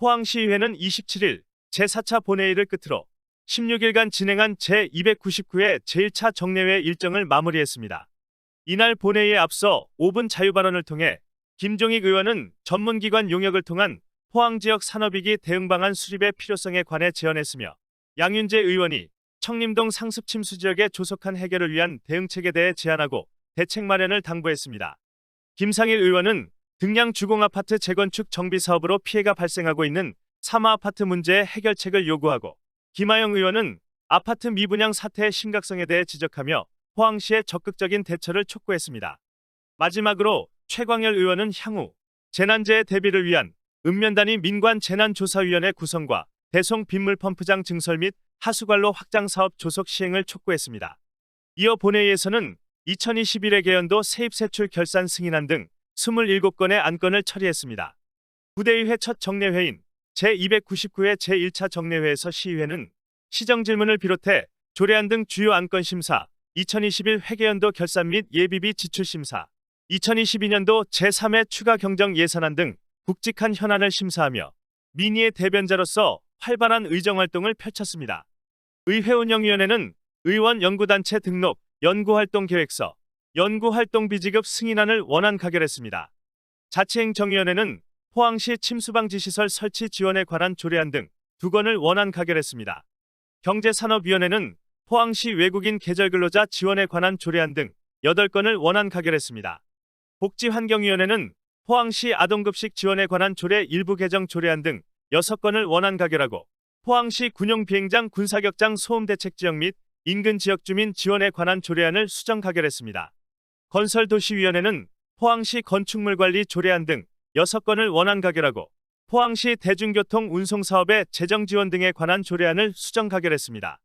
포항시의회는 27일 제4차 본회의를 끝으로 16일간 진행한 제299회 제1차 정례회 일정을 마무리했습니다. 이날 본회의에 앞서 5분 자유발언을 통해 김종익 의원은 전문기관 용역을 통한 포항 지역 산업위기 대응 방안 수립의 필요성에 관해 제언했으며 양윤재 의원이 청림동 상습 침수 지역의 조속한 해결을 위한 대응책에 대해 제안하고 대책 마련을 당부했습니다. 김상일 의원은 등량 주공아파트 재건축 정비 사업으로 피해가 발생하고 있는 사마 아파트 문제의 해결책을 요구하고 김하영 의원은 아파트 미분양 사태의 심각성에 대해 지적하며 포항시의 적극적인 대처를 촉구했습니다. 마지막으로 최광열 의원은 향후 재난재해 대비를 위한 읍면단위 민관재난조사위원회 구성과 대송 빗물펌프장 증설 및 하수관로 확장 사업 조속 시행을 촉구했습니다. 이어 본회의에서는 2021회 개연도 세입세출 결산 승인안 등 27건의 안건을 처리했습니다. 부대의회 첫 정례회인 제299회 제1차 정례회에서 시의회는 시정질문을 비롯해 조례안 등 주요 안건 심사, 2021 회계연도 결산 및 예비비 지출 심사, 2022년도 제3회 추가 경정 예산안 등 굵직한 현안을 심사하며 민의의 대변자로서 활발한 의정활동을 펼쳤습니다. 의회운영위원회는 의원 연구단체 등록, 연구활동 계획서, 연구활동비 지급 승인안을 원안 가결했습니다. 자치행정위원회는 포항시 침수방지시설 설치 지원에 관한 조례안 등 두 건을 원안 가결했습니다. 경제산업위원회는 포항시 외국인 계절근로자 지원에 관한 조례안 등 8건을 원안 가결했습니다. 복지환경위원회는 포항시 아동급식 지원에 관한 조례 일부 개정 조례안 등 6건을 원안 가결하고 포항시 군용비행장 군사격장 소음대책지역 및 인근 지역 주민 지원에 관한 조례안을 수정 가결했습니다. 건설도시위원회는 포항시 건축물관리 조례안 등 6건을 원안 가결하고 포항시 대중교통 운송 사업의 재정 지원 등에 관한 조례안을 수정 가결했습니다.